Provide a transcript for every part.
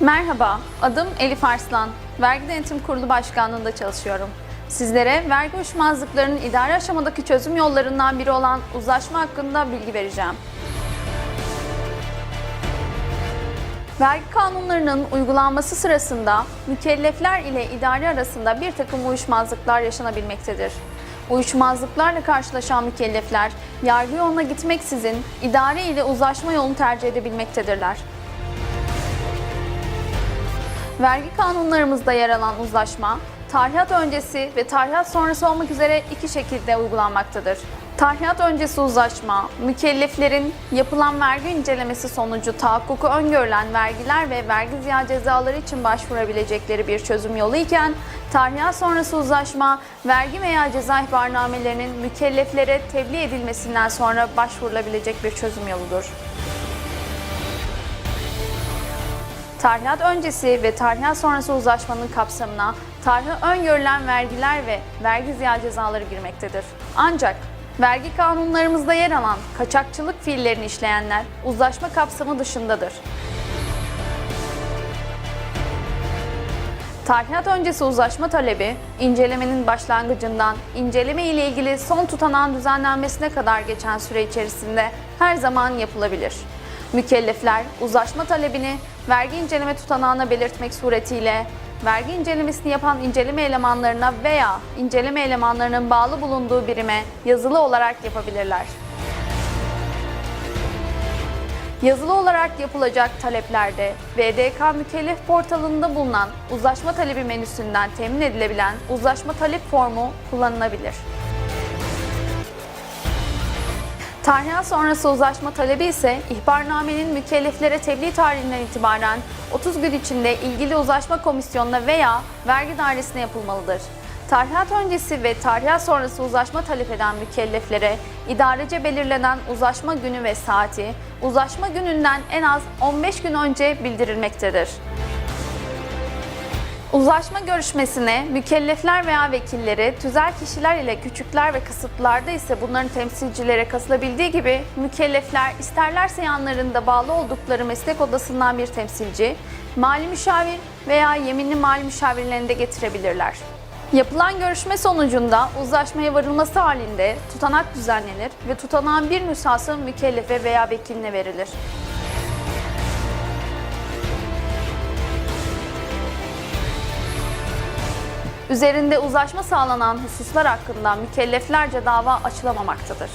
Merhaba, adım Elif Arslan. Vergi Denetim Kurulu Başkanlığı'nda çalışıyorum. Sizlere vergi uyuşmazlıklarının idari aşamadaki çözüm yollarından biri olan uzlaşma hakkında bilgi vereceğim. Vergi kanunlarının uygulanması sırasında mükellefler ile idari arasında bir takım uyuşmazlıklar yaşanabilmektedir. Uyuşmazlıklarla karşılaşan mükellefler yargı yoluna gitmeksizin idare ile uzlaşma yolunu tercih edebilmektedirler. Vergi kanunlarımızda yer alan uzlaşma, tarihat öncesi ve tarihat sonrası olmak üzere iki şekilde uygulanmaktadır. Tarihat öncesi uzlaşma, mükelleflerin yapılan vergi incelemesi sonucu tahakkuku öngörülen vergiler ve vergi ziyağı cezaları için başvurabilecekleri bir çözüm yolu iken, tarihat sonrası uzlaşma, vergi veya ceza ihbarnamelerinin mükelleflere tebliğ edilmesinden sonra başvurulabilecek bir çözüm yoludur. Tarihat öncesi ve tarihat sonrası uzlaşmanın kapsamına tarihe öngörülen vergiler ve vergi ziyağı cezaları girmektedir. Ancak vergi kanunlarımızda yer alan kaçakçılık fiillerini işleyenler uzlaşma kapsamı dışındadır. Tarihat öncesi uzlaşma talebi, incelemenin başlangıcından inceleme ile ilgili son tutanağın düzenlenmesine kadar geçen süre içerisinde her zaman yapılabilir. Mükellefler uzlaşma talebini vergi inceleme tutanağına belirtmek suretiyle vergi incelemesini yapan inceleme elemanlarına veya inceleme elemanlarının bağlı bulunduğu birime yazılı olarak yapabilirler. Yazılı olarak yapılacak taleplerde VDK Mükellef portalında bulunan uzlaşma talebi menüsünden temin edilebilen uzlaşma talep formu kullanılabilir. Tarihat sonrası uzlaşma talebi ise ihbarnamenin mükelleflere tebliğ tarihinden itibaren 30 gün içinde ilgili uzlaşma komisyonuna veya vergi dairesine yapılmalıdır. Tarihat öncesi ve tarihat sonrası uzlaşma talep eden mükelleflere idarece belirlenen uzlaşma günü ve saati uzlaşma gününden en az 15 gün önce bildirilmektedir. Uzlaşma görüşmesine mükellefler veya vekilleri, tüzel kişiler ile küçükler ve kısıtlılarda ise bunların temsilcileri kasılabildiği gibi mükellefler isterlerse yanlarında bağlı oldukları meslek odasından bir temsilci, mali müşavir veya yeminli mali müşavirlerini de getirebilirler. Yapılan görüşme sonucunda uzlaşmaya varılması halinde tutanak düzenlenir ve tutanağın bir nüshası mükellefe veya vekiline verilir. Üzerinde uzlaşma sağlanan hususlar hakkında mükelleflerce dava açılamamaktadır.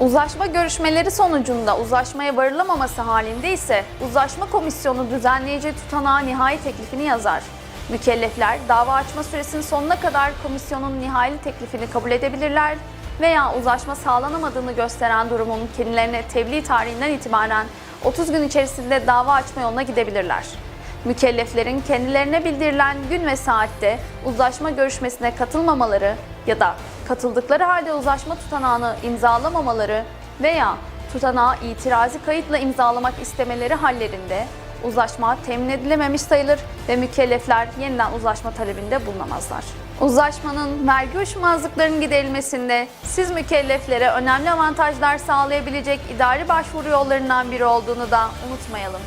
Uzlaşma görüşmeleri sonucunda uzlaşmaya varılamaması halinde ise uzlaşma komisyonu düzenleyici tutanağa nihai teklifini yazar. Mükellefler dava açma süresinin sonuna kadar komisyonun nihai teklifini kabul edebilirler veya uzlaşma sağlanamadığını gösteren durumun kendilerine tebliğ tarihinden itibaren 30 gün içerisinde dava açma yoluna gidebilirler. Mükelleflerin kendilerine bildirilen gün ve saatte uzlaşma görüşmesine katılmamaları ya da katıldıkları halde uzlaşma tutanağını imzalamamaları veya tutanağı itirazi kayıtla imzalamak istemeleri hallerinde uzlaşma temin edilememiş sayılır ve mükellefler yeniden uzlaşma talebinde bulunamazlar. Uzlaşmanın vergi uyuşmazlıklarının giderilmesinde siz mükelleflere önemli avantajlar sağlayabilecek idari başvuru yollarından biri olduğunu da unutmayalım.